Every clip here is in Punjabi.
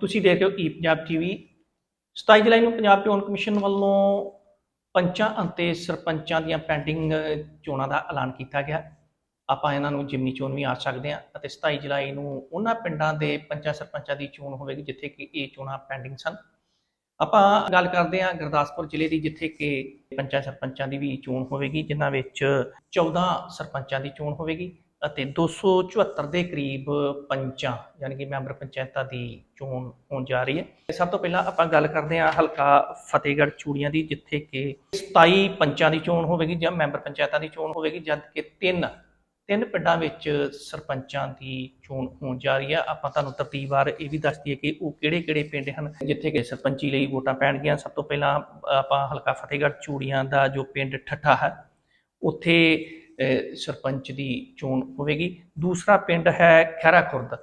ਤੁਸੀਂ ਦੇਖ ਰਹੇ ਹੋ ਈ ਪੰਜਾਬ ਟੀਵੀ 27 ਜੁਲਾਈ ਨੂੰ ਪੰਜਾਬ ਚੋਣ ਕਮਿਸ਼ਨ ਵੱਲੋਂ ਪੰਚਾਂ ਅਤੇ ਸਰਪੰਚਾਂ ਦੀਆਂ ਪੈਂਡਿੰਗ ਚੋਣਾਂ ਦਾ ਐਲਾਨ ਕੀਤਾ ਗਿਆ। ਆਪਾਂ ਇਹਨਾਂ ਨੂੰ ਜਿਮਨੀ ਚੋਣ ਵੀ ਆ ਸਕਦੇ ਹਾਂ ਅਤੇ 27 ਜੁਲਾਈ ਨੂੰ ਉਹਨਾਂ ਪਿੰਡਾਂ ਦੇ ਪੰਚਾਂ ਸਰਪੰਚਾਂ ਦੀ ਚੋਣ ਹੋਵੇਗੀ ਜਿੱਥੇ ਕਿ ਇਹ ਚੋਣਾਂ ਪੈਂਡਿੰਗ ਸਨ। ਆਪਾਂ ਗੱਲ ਕਰਦੇ ਹਾਂ ਗੁਰਦਾਸਪੁਰ ਜ਼ਿਲ੍ਹੇ ਦੀ ਜਿੱਥੇ ਕਿ ਪੰਚਾਂ ਸਰਪੰਚਾਂ ਦੀ ਵੀ ਚੋਣ ਹੋਵੇਗੀ, ਜਿਨ੍ਹਾਂ ਵਿੱਚ 14 ਸਰਪੰਚਾਂ ਦੀ ਚੋਣ ਹੋਵੇਗੀ। ਅਤੇ 274 ਦੇ ਕਰੀਬ ਪੰਚਾਂ, ਯਾਨੀ ਕਿ ਮੈਂਬਰ ਪੰਚਾਇਤਾਂ ਦੀ ਚੋਣ ਹੋਣ ਜਾ ਰਹੀ ਹੈ। ਸਭ ਤੋਂ ਪਹਿਲਾਂ ਆਪਾਂ ਗੱਲ ਕਰਦੇ ਹਾਂ ਹਲਕਾ ਫਤਿਹਗੜ੍ਹ ਚੂੜੀਆਂ ਦੀ, ਜਿੱਥੇ ਕਿ 27 ਪੰਚਾਂ ਦੀ ਚੋਣ ਹੋਵੇਗੀ ਜਾਂ ਮੈਂਬਰ ਪੰਚਾਇਤਾਂ ਦੀ ਚੋਣ ਹੋਵੇਗੀ, ਜਦ ਕਿ ਤਿੰਨ ਤਿੰਨ ਪਿੰਡਾਂ ਵਿੱਚ ਸਰਪੰਚਾਂ ਦੀ ਚੋਣ ਹੋਣ ਜਾ ਰਹੀ ਹੈ। ਆਪਾਂ ਤੁਹਾਨੂੰ ਤਰਤੀਬਵਾਰ ਇਹ ਵੀ ਦੱਸ ਦਈਏ ਕਿ ਉਹ ਕਿਹੜੇ-ਕਿਹੜੇ ਪਿੰਡ ਹਨ, ਜਿੱਥੇ ਕਿ ਸਰਪੰਚੀ ਲਈ ਵੋਟਾਂ ਪੈਣਗੀਆਂ। ਸਭ ਤੋਂ ਪਹਿਲਾਂ ਆਪਾਂ ਹਲਕਾ ਫਤਿਹਗੜ੍ਹ ਚੂੜੀਆਂ ਦਾ ਜੋ ਪਿੰਡ ਠੱਠਾ ਹੈ, ਉੱਥੇ ਸਰਪੰਚ ਦੀ ਚੋਣ ਹੋਵੇਗੀ। ਦੂਸਰਾ ਪਿੰਡ ਹੈ ਖੈਰਾ ਖੁਰਦ।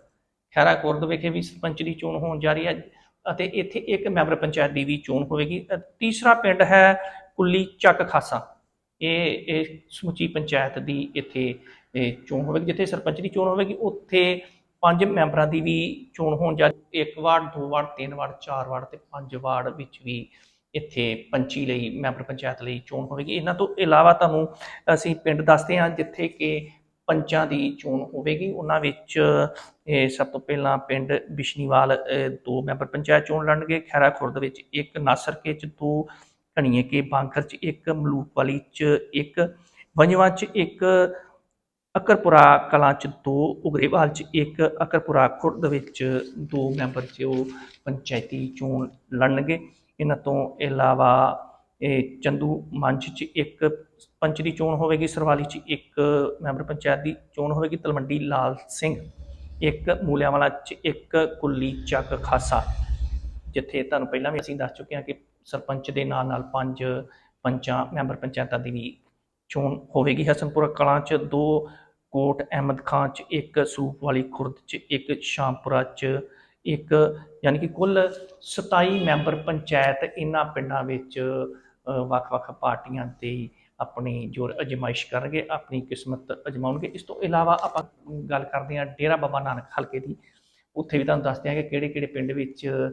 ਖੈਰਾ ਖੁਰਦ ਵਿਖੇ ਵੀ ਸਰਪੰਚ ਦੀ ਚੋਣ ਹੋਣ ਜਾ ਰਹੀ ਹੈ ਅਤੇ ਇੱਥੇ ਇੱਕ ਮੈਂਬਰ ਪੰਚਾਇਤ ਦੀ ਵੀ ਚੋਣ ਹੋਵੇਗੀ। ਤੀਸਰਾ ਪਿੰਡ ਹੈ ਕੁੱਲੀ ਚੱਕ ਖਾਸਾ। ਇਹ ਇਹ ਸਮੁੱਚੀ ਪੰਚਾਇਤ ਦੀ ਇੱਥੇ ਚੋਣ ਹੋਵੇਗੀ। ਜਿੱਥੇ ਸਰਪੰਚ ਦੀ ਚੋਣ ਹੋਵੇਗੀ, ਉੱਥੇ ਪੰਜ ਮੈਂਬਰਾਂ ਦੀ ਵੀ ਚੋਣ ਹੋਣ ਜਾ ਇੱਕ ਵਾਰਡ, ਦੋ ਵਾਰਡ, ਤਿੰਨ ਵਾਰਡ, ਚਾਰ ਵਾਰਡ ਤੇ ਪੰਜ ਵਾਰਡ ਵਿੱਚ ਵੀ ਇੱਥੇ ਪੰਚੀ ਲਈ, ਮੈਂਬਰ ਪੰਚਾਇਤ ਲਈ ਚੋਣ ਹੋਵੇਗੀ। ਇਹਨਾਂ ਤੋਂ ਇਲਾਵਾ ਤੁਹਾਨੂੰ ਅਸੀਂ ਪਿੰਡ ਦੱਸਦੇ ਹਾਂ ਜਿੱਥੇ ਕਿ ਪੰਚਾਂ ਦੀ ਚੋਣ ਹੋਵੇਗੀ। ਉਹਨਾਂ ਵਿੱਚ ਸਭ ਤੋਂ ਪਹਿਲਾਂ ਪਿੰਡ ਬਿਸ਼ਨੀਵਾਲ ਦੋ ਮੈਂਬਰ ਪੰਚਾਇਤ ਚੋਣ ਲੜਨਗੇ। ਖੈਰਾ ਖੁਰਦ ਵਿੱਚ ਇੱਕ ਨਾਸਰਕੇ ਚ ਦੋ, ਘਣੀਏ ਕੇ ਬਾਂਕਰ ਚ ਇੱਕ ਮਲੂਕ ਵਾਲੀ ਚ ਇੱਕ ਵੰਜਵਾ ਚ ਇੱਕ, ਅਕਰਪੁਰਾ ਕਲਾਂ ਚ ਦੋ, ਉਗਰੇਵਾਲ ਚ ਇੱਕ, ਅਕਰਪੁਰਾ ਖੁਰਦ ਵਿੱਚ ਦੋ ਮੈਂਬਰ ਜੋ ਪੰਚਾਇਤੀ ਚੋਣ ਲੜਨਗੇ। ਇਹਨਾਂ ਤੋਂ ਇਲਾਵਾ, ਇਹ ਚੰਦੂ ਮੰਚ ਚ ਇੱਕ ਪੰਚ ਦੀ ਚੋਣ ਹੋਵੇਗੀ, ਸਰਵਾਲੀ ਚ ਇੱਕ ਮੈਂਬਰ ਪੰਚਾਇਤ ਦੀ ਚੋਣ ਹੋਵੇਗੀ, ਤਲਵੰਡੀ ਲਾਲ ਸਿੰਘ, ਇੱਕ ਮੂਲਿਆਂਵਾਲਾ ਚ ਇੱਕ, ਕੁੱਲੀ ਚੱਕ ਖਾਸਾ। ਜਿੱਥੇ ਤੁਹਾਨੂੰ ਪਹਿਲਾਂ ਵੀ ਅਸੀਂ ਦੱਸ ਚੁੱਕੇ ਹਾਂ ਕਿ ਸਰਪੰਚ ਦੇ ਨਾਲ ਨਾਲ ਪੰਜ ਪੰਚਾਂ, ਮੈਂਬਰ ਪੰਚਾਇਤਾਂ ਦੀ ਵੀ ਚੋਣ ਹੋਵੇਗੀ। ਹਸਨਪੁਰਾ ਕਲਾਂ ਚ ਦੋ, ਕੋਟ ਅਹਿਮਦ ਖਾਨ ਚ ਇੱਕ, ਸੂਪ ਵਾਲੀ ਖੁਰਦ ਚ ਇੱਕ, ਸ਼ਾਮਪੁਰਾ ਚ ਇੱਕ ਯਾਨੀ ਕਿ ਕੁੱਲ 27 ਮੈਂਬਰ ਪੰਚਾਇਤ ਇਹਨਾਂ ਪਿੰਡਾਂ ਵਿੱਚ ਵੱਖ-ਵੱਖ ਪਾਰਟੀਆਂ ਤੇ ਆਪਣੀ ਜ਼ੋਰ ਅਜਮਾਇਸ਼ ਕਰਨਗੇ, ਆਪਣੀ ਕਿਸਮਤ ਅਜਮਾਉਣਗੇ। ਇਸ ਤੋਂ ਇਲਾਵਾ ਆਪਾਂ ਗੱਲ ਕਰਦੇ ਹਾਂ ਡੇਰਾ ਬਾਬਾ ਨਾਨਕ ਹਲਕੇ ਦੀ। ਉੱਥੇ ਵੀ ਤੁਹਾਨੂੰ ਦੱਸਦੇ ਹਾਂ ਕਿ ਕਿਹੜੇ-ਕਿਹੜੇ ਪਿੰਡ ਵਿੱਚ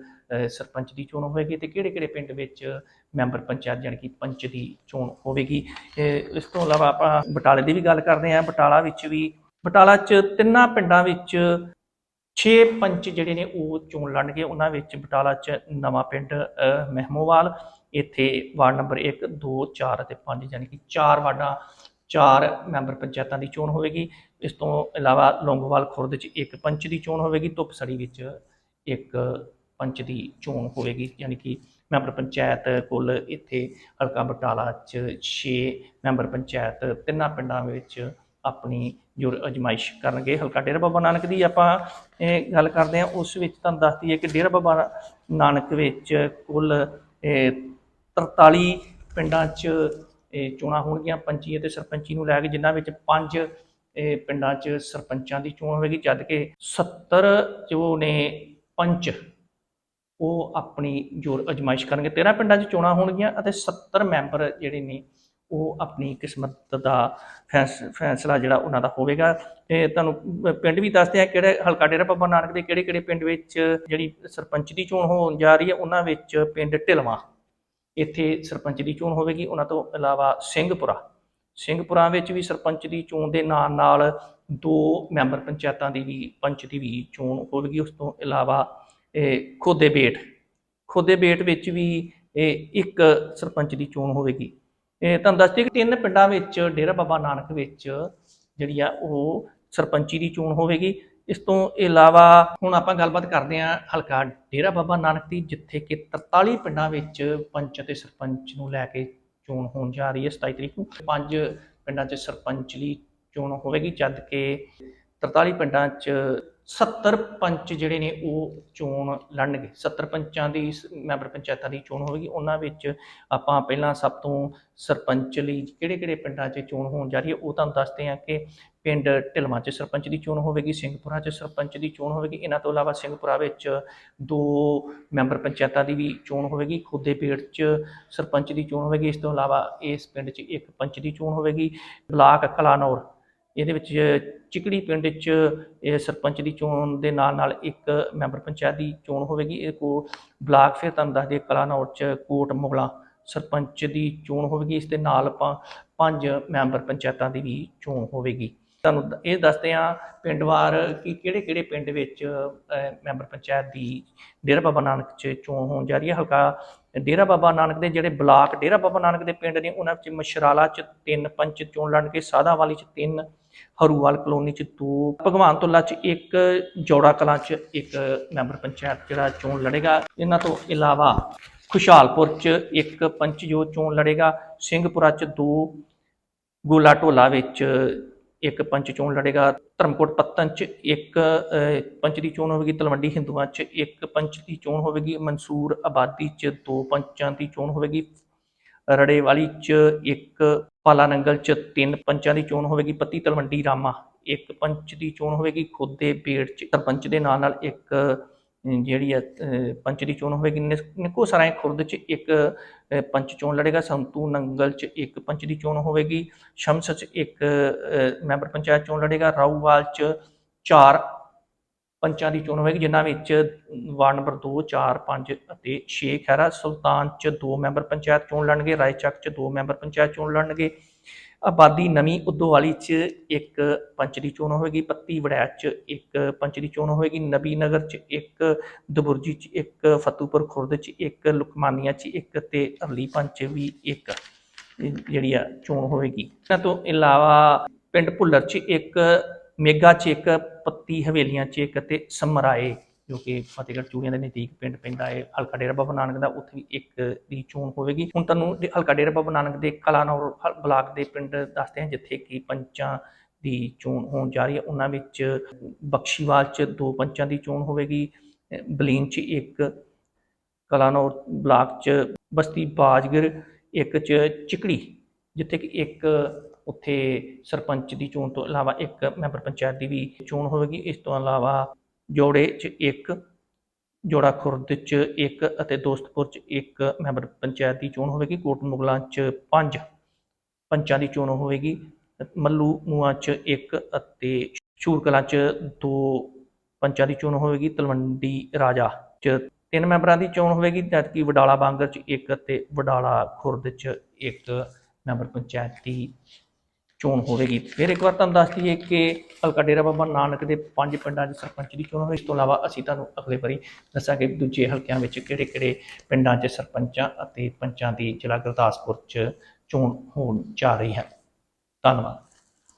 ਸਰਪੰਚ ਦੀ ਚੋਣ ਹੋਵੇਗੀ ਤੇ ਕਿਹੜੇ-ਕਿਹੜੇ ਪਿੰਡ ਵਿੱਚ ਮੈਂਬਰ ਪੰਚਾਇਤ ਯਾਨੀ ਕਿ ਪੰਚ ਦੀ ਚੋਣ ਹੋਵੇਗੀ। ਇਸ ਤੋਂ ਇਲਾਵਾ ਆਪਾਂ ਬਟਾਲੇ ਦੀ ਵੀ ਗੱਲ ਕਰਦੇ ਹਾਂ। ਬਟਾਲਾ ਵਿੱਚ ਵੀ, ਬਟਾਲਾ 'ਚ ਤਿੰਨਾਂ ਪਿੰਡਾਂ ਵਿੱਚ 6 ਪੰਚ ਜਿਹੜੇ ਨੇ ਉਹ ਚੋਣ ਲੜਨਗੇ। ਉਹਨਾਂ ਵਿੱਚ ਬਟਾਲਾ 'ਚ ਨਵਾਂ ਪਿੰਡ ਮਹਿਮੋਵਾਲ, ਇੱਥੇ ਵਾਰਡ ਨੰਬਰ 1 2 4 ਅਤੇ 5 ਯਾਨੀ ਕਿ ਚਾਰ ਵਾਰਡਾਂ, ਚਾਰ ਮੈਂਬਰ ਪੰਚਾਇਤਾਂ ਦੀ ਚੋਣ ਹੋਵੇਗੀ। ਇਸ ਤੋਂ ਇਲਾਵਾ ਲੌਂਗੋਵਾਲ ਖੁਰਦ 'ਚ ਇੱਕ ਪੰਚ ਦੀ ਚੋਣ ਹੋਵੇਗੀ। ਧੁੱਪਸੜੀ ਵਿੱਚ ਇੱਕ ਪੰਚ ਦੀ ਚੋਣ ਹੋਵੇਗੀ। ਯਾਨੀ ਕਿ ਮੈਂਬਰ ਪੰਚਾਇਤ ਕੁੱਲ ਇੱਥੇ ਹਲਕਾ ਬਟਾਲਾ 'ਚ 6 ਮੈਂਬਰ ਪੰਚਾਇਤ ਤਿੰਨਾਂ ਪਿੰਡਾਂ ਵਿੱਚ ਆਪਣੀ ਜੋ ਅਜਮਾਇਸ਼ ਕਰਨਗੇ, ਹਲਕਾ ਡੇਰਾ ਬਾਬਾ ਨਾਨਕ ਦੀ ਆਪਾਂ, ਇਹ ਗੱਲ ਕਰਦੇ ਹਾਂ, ਉਸ ਵਿੱਚ ਤੁਹਾਨੂੰ ਦੱਸਦੀ ਹੈ ਕਿ ਡੇਰਾ ਬਾਬਾ ਨਾਨਕ ਵਿੱਚ ਕੁੱਲ, ਇਹ 43 ਪਿੰਡਾਂ 'ਚ ਚੋਣਾਂ ਹੋਣਗੀਆਂ, ਪੰਚੀ ਅਤੇ ਸਰਪੰਚੀ ਨੂੰ ਲੈ ਕੇ, ਜਿਨ੍ਹਾਂ ਵਿੱਚ ਪੰਜ ਪਿੰਡਾਂ 'ਚ ਸਰਪੰਚਾਂ ਦੀ ਚੋਣ ਹੋਵੇਗੀ, ਜਦ ਕਿ 70 ਜੋ ਨੇ ਪੰਚ ਉਹ ਆਪਣੀ ਜੋਰ ਅਜਮਾਇਸ਼ ਕਰਨਗੇ। 13 ਪਿੰਡਾਂ 'ਚ ਚੋਣਾਂ ਹੋਣਗੀਆਂ ਅਤੇ 70 ਮੈਂਬਰ ਜਿਹੜੇ ਨੇ ਉਹ ਆਪਣੀ ਕਿਸਮਤ ਦਾ ਫੈਸ- ਫੈਸਲਾ ਜਿਹੜਾ ਉਹਨਾਂ ਦਾ ਹੋਵੇਗਾ। ਤੇ ਤੁਹਾਨੂੰ ਪਿੰਡ ਵੀ ਦੱਸਦੇ ਆ ਕਿਹੜੇ ਹਲਕਾ ਡੇਰਾ ਬਾਬਾ ਨਾਨਕ ਦੇ ਕਿਹੜੇ ਕਿਹੜੇ ਪਿੰਡ ਵਿੱਚ ਜਿਹੜੀ ਸਰਪੰਚ ਦੀ ਚੋਣ ਹੋਣ ਜਾ ਰਹੀ ਹੈ, ਉਹਨਾਂ ਵਿੱਚ ਪਿੰਡ ਢਿਲਵਾ। ਇੱਥੇ ਸਰਪੰਚ ਦੀ ਚੋਣ ਹੋਵੇਗੀ। ਉਹਨਾਂ ਤੋਂ ਇਲਾਵਾ ਸਿੰਘਪੁਰਾ। ਸਿੰਘਪੁਰਾ ਵਿੱਚ ਵੀ ਸਰਪੰਚ ਦੀ ਚੋਣ ਦੇ ਨਾਲ ਨਾਲ ਦੋ ਮੈਂਬਰ ਪੰਚਾਇਤਾਂ ਦੀ ਵੀ, ਪੰਚ ਦੀ ਵੀ ਚੋਣ ਹੋਵੇਗੀ। ਉਸ ਤੋਂ ਇਲਾਵਾ ਇਹ ਖੋਦੇ ਬੇਟ ਵਿੱਚ ਵੀ ਇਹ ਇੱਕ ਸਰਪੰਚ ਦੀ ਚੋਣ ਹੋਵੇਗੀ। ਇਹ ਤੁਹਾਨੂੰ ਦੱਸ ਦਈਏ ਕਿ ਤਿੰਨ ਪਿੰਡਾਂ ਵਿੱਚ, ਡੇਰਾ ਬਾਬਾ ਨਾਨਕ ਵਿੱਚ ਜਿਹੜੀ ਆ ਉਹ ਸਰਪੰਚੀ ਦੀ ਚੋਣ ਹੋਵੇਗੀ। ਇਸ ਤੋਂ ਇਲਾਵਾ ਹੁਣ ਆਪਾਂ ਗੱਲਬਾਤ ਕਰਦੇ ਹਾਂ ਹਲਕਾ ਡੇਰਾ ਬਾਬਾ ਨਾਨਕ ਦੀ, ਜਿੱਥੇ ਕਿ 43 ਪਿੰਡਾਂ ਵਿੱਚ ਪੰਚ ਅਤੇ ਸਰਪੰਚ ਨੂੰ ਲੈ ਕੇ ਚੋਣ ਹੋਣ ਜਾ ਰਹੀ ਹੈ 27 ਤਰੀਕ ਨੂੰ। ਪੰਜ ਪਿੰਡਾਂ 'ਚ ਸਰਪੰਚ ਦੀ ਚੋਣ ਹੋਵੇਗੀ, ਜਦ ਕਿ 43 ਪਿੰਡਾਂ 'ਚ 70 ਪੰਚ ਜਿਹੜੇ ਨੇ ਉਹ ਚੋਣ ਲੜਨਗੇ। 70 ਪੰਚਾਂ ਦੀ ਸ- ਮੈਂਬਰ ਪੰਚਾਇਤਾਂ ਦੀ ਚੋਣ ਹੋਵੇਗੀ। ਉਹਨਾਂ ਵਿੱਚ ਆਪਾਂ ਪਹਿਲਾਂ ਸਭ ਤੋਂ ਸਰਪੰਚ ਲਈ ਕਿਹੜੇ-ਕਿਹੜੇ ਪਿੰਡਾਂ 'ਚ ਚੋਣ ਹੋਣ ਜਾ ਰਹੀ ਹੈ, ਉਹ ਤੁਹਾਨੂੰ ਦੱਸਦੇ ਹਾਂ ਕਿ ਪਿੰਡ ਢਿਲਵਾਂ 'ਚ ਸਰਪੰਚ ਦੀ ਚੋਣ ਹੋਵੇਗੀ, ਸਿੰਘਪੁਰਾ 'ਚ ਸਰਪੰਚ ਦੀ ਚੋਣ ਹੋਵੇਗੀ। ਇਹਨਾਂ ਤੋਂ ਇਲਾਵਾ ਸਿੰਘਪੁਰਾ ਵਿੱਚ ਦੋ ਮੈਂਬਰ ਪੰਚਾਇਤਾਂ ਦੀ ਵੀ ਚੋਣ ਹੋਵੇਗੀ। ਖੁੱਦੇ ਪੇੜ 'ਚ ਸਰਪੰਚ ਦੀ ਚੋਣ ਹੋਵੇਗੀ। ਇਸ ਤੋਂ ਇਲਾਵਾ ਇਸ ਪਿੰਡ 'ਚ ਇੱਕ ਪੰਚ ਦੀ ਚੋਣ ਹੋਵੇਗੀ। ਬਲਾਕ ਕਲਾਨੌਰ ਇਹਦੇ ਵਿੱਚ ਚਿਕੜੀ ਪਿੰਡ 'ਚ ਇਹ ਸਰਪੰਚ ਦੀ ਚੋਣ ਦੇ ਨਾਲ ਨਾਲ ਇੱਕ ਮੈਂਬਰ ਪੰਚਾਇਤ ਦੀ ਚੋਣ ਹੋਵੇਗੀ। ਇਹ ਕੋ ਬਲਾਕ ਫਿਰ ਤੁਹਾਨੂੰ ਦੱਸ ਦਈਏ ਕਲਾਨੌਰ 'ਚ ਕੋਟ ਮੁਗਲਾ ਸਰਪੰਚ ਦੀ ਚੋਣ ਹੋਵੇਗੀ। ਇਸ ਦੇ ਨਾਲ ਆਪਾਂ ਪੰਜ ਮੈਂਬਰ ਪੰਚਾਇਤਾਂ ਦੀ ਵੀ ਚੋਣ ਹੋਵੇਗੀ। ਤੁਹਾਨੂੰ ਇਹ ਦੱਸਦੇ ਹਾਂ ਪਿੰਡਵਾਰ ਕਿ ਕਿਹੜੇ ਕਿਹੜੇ ਪਿੰਡ ਵਿੱਚ ਮੈਂਬਰ ਪੰਚਾਇਤ ਦੀ ਡੇਰਾ ਬਾਬਾ ਨਾਨਕ 'ਚ ਚੋਣ ਹੋਣ ਜਾ ਰਹੀ ਹੈ। ਹਲਕਾ ਡੇਰਾ ਬਾਬਾ ਨਾਨਕ ਦੇ ਜਿਹੜੇ ਬਲਾਕ, ਡੇਰਾ ਬਾਬਾ ਨਾਨਕ ਦੇ ਪਿੰਡ ਨੇ, ਉਹਨਾਂ ਵਿੱਚ ਮਸ਼ਰਾਲਾ 'ਚ ਤਿੰਨ ਪੰਚ ਚੋਣ ਲੜ ਲੜਨਗੇ ਸਾਦਾਵਾਲੀ 'ਚ ਤਿੰਨ, ਹਰੂਵਾਲ ਕਲੋਨੀ 'ਚ ਦੋ ਭਗਵਾਨ ਤੁੱਲਾ 'ਚ ਇੱਕ, ਜੋੜਾ ਕਲਾਂ 'ਚ ਇੱਕ ਮੈਂਬਰ ਪੰਚਾਇਤ ਜਿਹੜਾ ਚੋਣ ਲੜੇਗਾ। ਇਹਨਾਂ ਤੋਂ ਇਲਾਵਾ ਖੁਸ਼ਹਾਲਪੁਰ 'ਚ ਇੱਕ ਪੰਚ ਜੋ ਚੋਣ ਲੜੇਗਾ, ਸਿੰਘਪੁਰਾ 'ਚ ਦੋ, ਗੋਲਾ ਢੋਲਾ ਵਿੱਚ ਇੱਕ ਪੰਚ ਚੋਣ ਲੜੇਗਾ, ਧਰਮਕੋਟ ਪੱਤਨ 'ਚ ਇੱਕ ਪੰਚ ਦੀ ਚੋਣ ਹੋਵੇਗੀ, ਤਲਵੰਡੀ ਹਿੰਦੂਆਂ 'ਚ ਇੱਕ ਪੰਚ ਦੀ ਚੋਣ ਹੋਵੇਗੀ, ਮਨਸੂਰ ਆਬਾਦੀ 'ਚ ਦੋ ਪੰਚਾਂ ਦੀ ਚੋਣ ਹੋਵੇਗੀ, ਰੜੇਵਾਲੀ 'ਚ ਇੱਕ ਪਾਲਾ ਨੰਗਲ 'ਚ ਤਿੰਨ ਪੰਚਾਂ ਦੀ ਚੋਣ ਹੋਵੇਗੀ, ਪੱਤੀ ਤਲਵੰਡੀ ਰਾਮਾ ਇੱਕ ਪੰਚ ਦੀ ਚੋਣ ਹੋਵੇਗੀ, ਖੁੱਦੇ ਬੇੜ 'ਚ ਸਰਪੰਚ ਦੇ ਨਾਲ ਨਾਲ ਇੱਕ ਜਿਹੜੀ ਹੈ ਪੰਚ ਦੀ ਚੋਣ ਹੋਵੇਗੀ, ਨਿਸ- ਨਿੱਕੋ ਸਰਾਏ ਖੁਰਦ 'ਚ ਇੱਕ ਪੰਚ ਚੋਣ ਲੜੇਗਾ, ਸੰਤੂ ਨੰਗਲ 'ਚ ਇੱਕ ਪੰਚ ਦੀ ਚੋਣ ਹੋਵੇਗੀ, ਸ਼ਮਸ 'ਚ ਇੱਕ ਮੈਂਬਰ ਪੰਚਾਇਤ ਚੋਣ ਲੜੇਗਾ, ਰਾਊਵਾਲ 'ਚ ਚਾਰ ਪੰਚਾਂ ਦੀ ਚੋਣ ਹੋਵੇਗੀ, ਜਿਨ੍ਹਾਂ ਵਿੱਚ ਵਾਰਡ ਨੰਬਰ 2 4 5 ਅਤੇ 6 ਖੈਰਾ ਸੁਲਤਾਨ 'ਚ ਦੋ ਮੈਂਬਰ ਪੰਚਾਇਤ ਚੋਣ ਲੜਨਗੇ, ਰਾਏਚੱਕ 'ਚ ਦੋ ਮੈਂਬਰ ਪੰਚਾਇਤ ਚੋਣ ਲੜਨਗੇ ਆਬਾਦੀ ਨਵੀਂ ਉਦੋਵਾਲੀ 'ਚ ਇੱਕ ਪੰਚ ਦੀ ਚੋਣ ਹੋਵੇਗੀ ਪੱਤੀ ਵੜੈਚ 'ਚ ਇੱਕ ਪੰਚ ਦੀ ਚੋਣ ਹੋਵੇਗੀ ਨਬੀ ਨਗਰ 'ਚ ਇੱਕ, ਦਬੁਰਜੀ 'ਚ ਇੱਕ ਫਤੂਪੁਰ ਖੁਰਦ 'ਚ ਇੱਕ, ਲੁਕਮਾਨੀਆ 'ਚ ਇੱਕ ਤੇ ਅਰਲੀ ਪੰਚ 'ਚ ਵੀ ਇੱਕ ਜਿਹੜੀ ਆ ਚੋਣ ਹੋਵੇਗੀ ਇਹਨਾਂ ਤੋਂ ਇਲਾਵਾ ਪਿੰਡ ਭੁੱਲਰ 'ਚ ਇੱਕ, ਮੇਗਾ 'ਚ ਇੱਕ, ਪੱਤੀ ਹਵੇਲੀਆਂ 'ਚ ਇੱਕ ਤੇ ਸਮਰਾਏ ਜੋ ਕਿ ਫਤਿਹਗੜ੍ਹ ਚੂੜੀਆਂ ਦੇ ਨਜ਼ਦੀਕ ਪਿੰਡ ਪੈਂਦਾ ਹੈ, ਹਲਕਾ ਡੇਰਾ ਬਾਬਾ ਨਾਨਕ ਦਾ, ਉੱਥੇ ਵੀ ਇੱਕ ਦੀ ਚੋਣ ਹੋਵੇਗੀ। ਹੁਣ ਤੁਹਾਨੂੰ ਹਲਕਾ ਡੇਰਾ ਬਾਬਾ ਨਾਨਕ ਦੇ ਕਲਾਨੌਰ ਹਲ- ਬਲਾਕ ਦੇ ਪਿੰਡ ਦੱਸਦੇ ਹਾਂ, ਜਿੱਥੇ ਕਿ ਪੰਚਾਂ ਦੀ ਚੋਣ ਹੋਣ ਜਾ ਰਹੀ ਹੈ। ਉਹਨਾਂ ਵਿੱਚ ਬਖਸ਼ੀਵਾਲ 'ਚ ਦੋ ਪੰਚਾਂ ਦੀ ਚੋਣ ਹੋਵੇਗੀ। ਬਲੀਨ 'ਚ ਇੱਕ ਕਲਾਨੌਰ ਬਲਾਕ 'ਚ ਬਸਤੀ ਬਾਜਗਰ, ਇੱਕ 'ਚ ਚਿਕੜੀ, ਜਿੱਥੇ ਕਿ ਇੱਕ ਉੱਥੇ ਸਰਪੰਚ ਦੀ ਚੋਣ ਤੋਂ ਇਲਾਵਾ ਇੱਕ ਮੈਂਬਰ ਪੰਚਾਇਤ ਦੀ ਵੀ ਚੋਣ ਹੋਵੇਗੀ। ਇਸ ਤੋਂ ਇਲਾਵਾ ਜੋੜੇ 'ਚ ਇੱਕ, ਜੋੜਾ ਖੁਰਦ 'ਚ ਇੱਕ ਅਤੇ ਦੋਸਤਪੁਰ 'ਚ ਇੱਕ ਮੈਂਬਰ ਪੰਚਾਇਤ ਦੀ ਚੋਣ ਹੋਵੇਗੀ, ਕੋਟ ਮੁਗਲਾਂ 'ਚ ਪੰਜ, ਪੰਚਾਂ ਦੀ ਚੋਣ ਹੋਵੇਗੀ, ਮੱਲੂ ਮੂਆਂ 'ਚ ਇੱਕ ਅਤੇ ਸ਼ੂਰਕਲਾਂ 'ਚ ਦੋ ਪੰਚਾਂ ਦੀ ਚੋਣ ਹੋਵੇਗੀ, ਤਲਵੰਡੀ ਰਾਜਾ 'ਚ ਤਿੰਨ ਮੈਂਬਰਾਂ ਦੀ ਚੋਣ ਹੋਵੇਗੀ, ਜਦਕਿ ਵਡਾਲਾ ਬਾਂਗਰ 'ਚ ਇੱਕ ਅਤੇ ਵਡਾਲਾ ਖੁਰਦ 'ਚ ਇੱਕ ਮੈਂਬਰ ਪੰਚਾਇਤ ਦੀ ਚੋਣ ਹੋਵੇਗੀ। ਫਿਰ ਇੱਕ ਵਾਰ ਤੁਹਾਨੂੰ ਦੱਸ ਦਈਏ ਕਿ ਹਲਕਾ ਡੇਰਾ ਬਾਬਾ ਨਾਨਕ ਦੇ ਪੰਜ ਪਿੰਡਾਂ ਦੀ ਸਰਪੰਚ ਦੀ ਚੋਣ ਹੋਵੇਗੀ ਇਸ ਤੋਂ ਇਲਾਵਾ ਅਸੀਂ ਤੁਹਾਨੂੰ ਅਗਲੇ ਵਾਰੀ ਦੱਸਾਂਗੇ ਦੂਜੇ ਹਲਕਿਆਂ ਵਿੱਚ ਕਿਹੜੇ ਕਿਹੜੇ ਪਿੰਡਾਂ 'ਚ ਸਰਪੰਚਾਂ ਅਤੇ ਪੰਚਾਂ ਦੀ ਜ਼ਿਲ੍ਹਾ ਗੁਰਦਾਸਪੁਰ 'ਚ ਚੋਣ ਹੋਣ ਜਾ ਰਹੀ ਹੈ। ਧੰਨਵਾਦ।